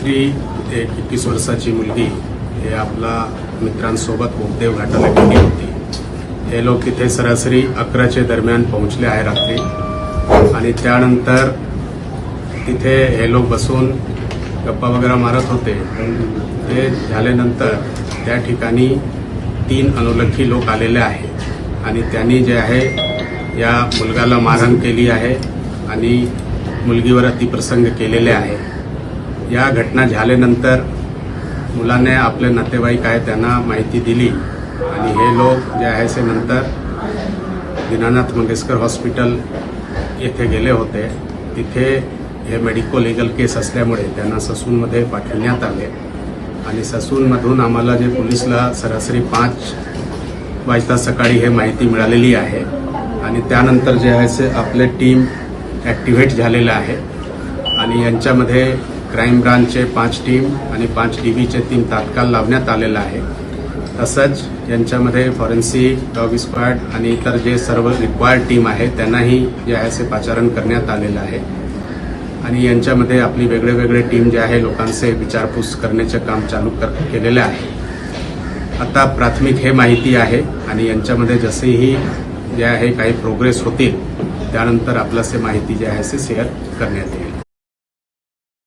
रात्री एक एकवीस वर्षाची मुलगी हे आपला मित्रांसोबत उपदेव घाटाला गेली होती. हे लोक तिथे सरासरी अकराच्या दरम्यान पोहोचले आहे रात्री. आणि त्यानंतर तिथे हे लोक बसून गप्पा वगैरे मारत होते. ते झाल्यानंतर त्या ठिकाणी तीन अनोलखी लोक आलेले आहेत आणि त्यांनी जे आहे या मुलगाला मारहाण केली आहे आणि मुलगीवर अतिप्रसंग केलेले आहे. या घटना झाल्यानंतर मुलाने आपले नातेवाईक आहे त्यांना माहिती दिली. आणि हे लोक जे आहे से नंतर दीनानाथ मंगेशकर हॉस्पिटल येथे गेले होते. तिथे हे मेडिको लिगल केस असल्यामुळे त्यांना ससूनमध्ये पाठवण्यात आले. आणि ससूनमधून आम्हाला जे पोलिसला सरासरी पाच वाजता सकाळी हे माहिती मिळालेली आहे. आणि त्यानंतर जे आहे से आपले टीम ॲक्टिव्हेट झालेलं आहे. आणि यांच्यामध्ये क्राईम ब्रांचचे पाच टीम आणि पाच डीबीचे टीम तात्काळ लावण्यात आलेलं आहे. तसंच यांच्यामध्ये फॉरेन्सिक डॉग स्क्वॉड आणि इतर जे सर्व रिक्वायर्ड टीम आहे त्यांनाही जे आहे ते पाचारण करण्यात आलेलं आहे. आणि यांच्यामध्ये आपली वेगळे वेगळे टीम जे आहे लोकांचे विचारपूस करण्याचे काम चालू कर केलेले आहे. आता प्राथमिक हे माहिती आहे आणि यांच्यामध्ये जसेही जे आहे काही प्रोग्रेस होतील त्यानंतर आपल्यास माहिती जे आहे ते शेअर करण्यात येईल.